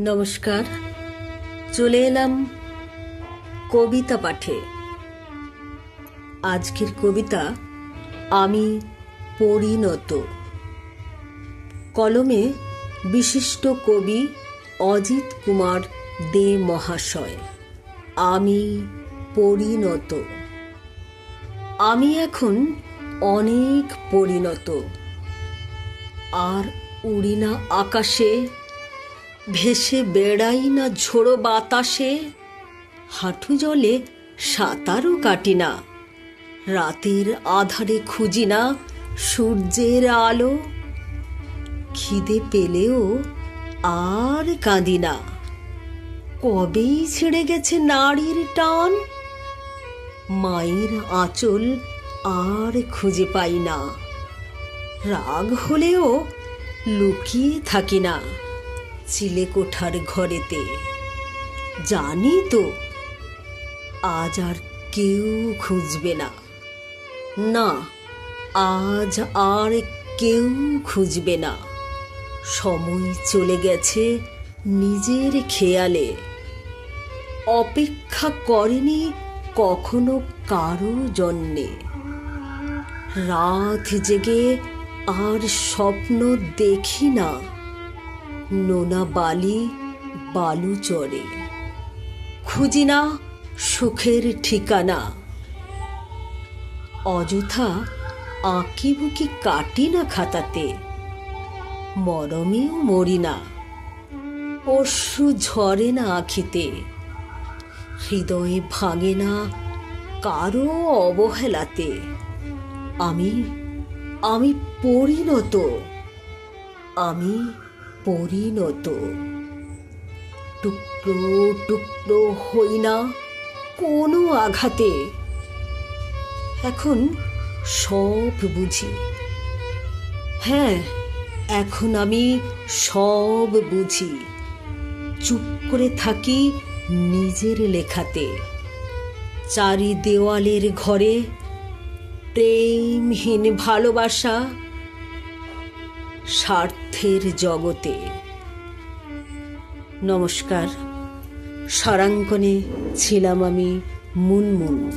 নমস্কার। চলে এলাম কবিতা পাঠে। আজকের কবিতা আমি পরিণত। কলমে বিশিষ্ট কবি অজিত কুমার দে মহাশয়, আমি পরিণত। আমি এখন অনেক পরিণত। আর উড়ি না আকাশে ভেসে বেড়াই না ঝোড়ো বাতাসে। হাঁটু জলে সাঁতারও কাটি না। রাতের আধারে খুঁজি না সূর্যের আলো। খিদে পেলেও আর কাঁদি না। কবেই ছেড়ে গেছে নারীর টান? মায়ের আঁচল আর খুঁজে পাই না। রাগ হলেও লুকিয়ে থাকি না। চিলে কোঠার ঘরেতে। জানি তো, আজ আর কেউ খুঁজবে না। না, আজ আর কেউ খুঁজবে না। সময় চলে গেছে নিজের খেয়ালে। অপেক্ষা করেনি কখনো কারও জন্যে। রাত জেগে আর স্বপ্ন দেখি না। নোনা বালি বালু চড়ে খুঁজি না সুখের ঠিকানা। অযথা আঁকি বুকি কাটি না খাতাতে। মরমেও মরি না অশ্রু ঝরে না আঁখিতে। হৃদয়ে ভাঙে না কারও অবহেলাতে। আমি আমি পরিণত। আমি পরিণত। টুকরো টুকরো হই না কোনো আঘাতে। এখন সব বুঝি। হ্যাঁ এখন আমি সব বুঝি। চুপ করে থাকি নিজের লেখাতে। চারি দেওয়ালের ঘরে প্রেমহীন ভালোবাসা স্বার্থের জগতে। নমস্কার সারাঙ্কনে ছিলাম আমি মুনমুন।